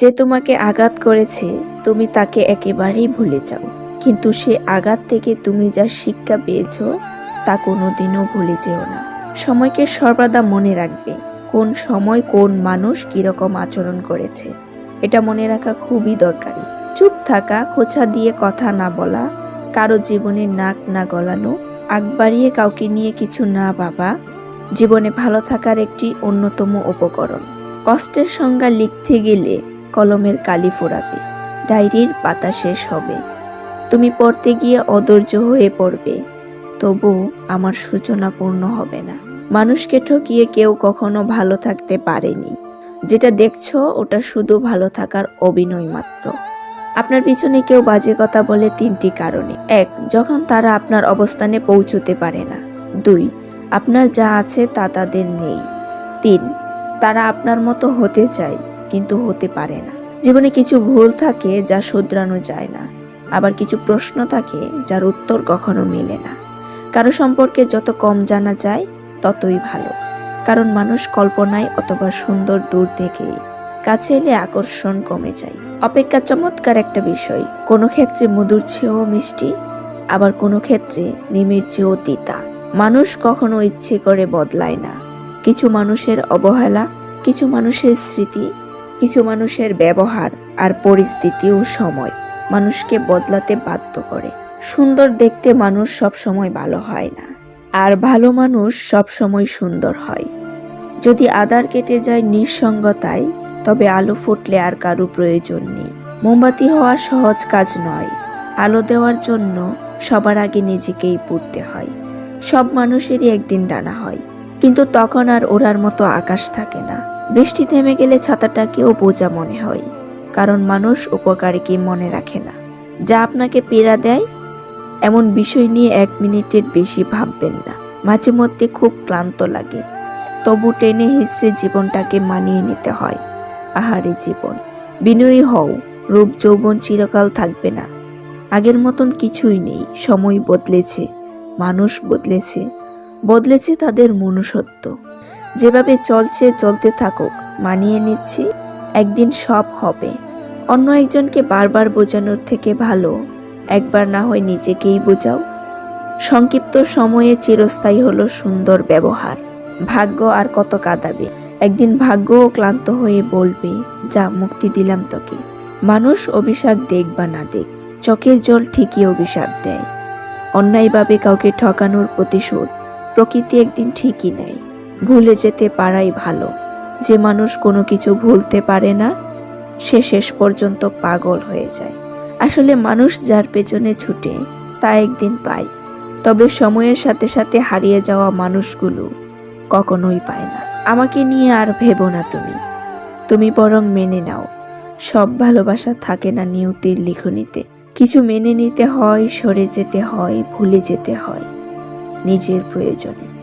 যে তোমাকে আঘাত করেছে, তুমি তাকে একেবারেই ভুলে যাও। কিন্তু সে আঘাত থেকে তুমি যা শিক্ষা পেয়েছ, তা কোনোদিনও ভুলে যেও না। সময়কে সর্বদা মনে রাখবে, কোন সময় কোন মানুষ কীরকম আচরণ করেছে। এটা মনে রাখা খুবই দরকারি। চুপ থাকা, খোঁচা দিয়ে কথা না বলা, কারও জীবনে নাক না গলানো, আগ বাড়িয়ে কাউকে নিয়ে কিছু না ভাবা, জীবনে ভালো থাকার একটি অন্যতম উপকরণ। কষ্টের সংজ্ঞা লিখতে গেলে কলমের কালি ফোরাবে ডায়েরির পাতা শেষ হবে। তুমি পড়তে গিয়ে অধৈর্য হয়ে পড়বে, তবু আমার সূচনা পূর্ণ হবে না। মানুষকে ঠকিয়ে কেউ কখনো ভালো থাকতে পারেনি। যেটা দেখছ, ওটা শুধু ভালো থাকার অভিনয় মাত্র। আপনার পিছনে কেউ বাজে কথা বলে তিনটি কারণে। এক, যখন তারা আপনার অবস্থানে পৌঁছতে পারে না। দুই, আপনার যা আছে তা তাদের নেই। তিন, তারা আপনার মতো হতে চায়, কিন্তু হতে পারে না। জীবনে কিছু ভুল থাকে যা শুধরানো যায় না। আবার কিছু প্রশ্ন থাকে যার উত্তর কখনো মেলে না। কারও সম্পর্কে যত কম জানা যায়, ততই ভালো। কারণ মানুষ কল্পনায় অথবা সুন্দর দূর থেকে কাছে এলে আকর্ষণ কমে যায়। অপেক্ষা চমৎকার একটা বিষয়, কোনো ক্ষেত্রে মধুর চেয়েও মিষ্টি, আবার কোনো ক্ষেত্রে নিমের চেয়েও তিতা। মানুষ কখনো ইচ্ছে করে বদলায় না। কিছু মানুষের অবহেলা, কিছু মানুষের স্মৃতি কিছু মানুষের ব্যবহার আর পরিস্থিতি ও সময়। মানুষকে বদলাতে বাধ্য করে। সুন্দর দেখতে মানুষ সব সময় ভালো হয় না। আর ভালো মানুষ সব সময় সুন্দর হয়। যদি আদার কেটে যায় নিঃসঙ্গতায়, তবে আলো ফুটলে আর কারও প্রয়োজন নেই। মোমবাতি হওয়া সহজ কাজ নয়। আলো দেওয়ার জন্য সবার আগে নিজেকেই পুড়তে হয়। সব মানুষেরই একদিন ডানা হয়। কিন্তু তখন আর ওড়ার মতো আকাশ থাকে না। বৃষ্টি থেমে গেলে ছাতাটাকেও বোঝা মনে হয়, কারণ মানুষ উপকারীকে মনে রাখে না। যা আপনাকে পীড়া দেয়, এমন বিষয় নিয়ে এক মিনিটের বেশি ভাববেন না। মাঝে মধ্যে খুব ক্লান্ত লাগে। তবু টেনে হিসড়ে জীবনটাকে মানিয়ে নিতে হয়। আহারে জীবন। বিনয়ী হও, রূপ যৌবন চিরকাল থাকবে না। আগের মতন কিছুই নেই, সময় বদলেছে, মানুষ বদলেছে। বদলেছে তাদের মনুষ্যত্ব। যেভাবে চলছে, চলতে থাকুক, মানিয়ে নিচ্ছি, একদিন সব হবে। অন্য একজনকে বারবার বোঝানোর থেকে ভালো, একবার না হয় নিজেকেই বোঝাও। সংক্ষিপ্ত সময়ে চিরস্থায়ী হলো সুন্দর ব্যবহার। ভাগ্য আর কত কাঁদাবে? একদিন ভাগ্যও ক্লান্ত হয়ে বলবে, যা, মুক্তি দিলাম তোকে। মানুষ অভিশাপ দেখ বা না দেখ, চোখের জল ঠিকই অভিশাপ দেয়। অন্যায়ভাবে কাউকে ঠকানোর প্রতিশোধ। প্রকৃতি একদিন ঠিকই নেয় ভুলে যেতে পারাই ভালো। যে মানুষ কোনো কিছু ভুলতে পারে না, সে শেষ পর্যন্ত পাগল হয়ে যায়। আসলে মানুষ যার পেছনে ছুটে, তা একদিন পায়। তবে সময়ের সাথে সাথে হারিয়ে যাওয়া মানুষগুলো কখনোই পায় না। আমাকে নিয়ে আর ভেবো না তুমি। তুমি বরং মেনে নাও। সব ভালোবাসা থাকে না নিয়তির লিখনিতে। কিছু মেনে নিতে হয়, সরে যেতে হয়, ভুলে যেতে হয়। নিজের প্রয়োজনে।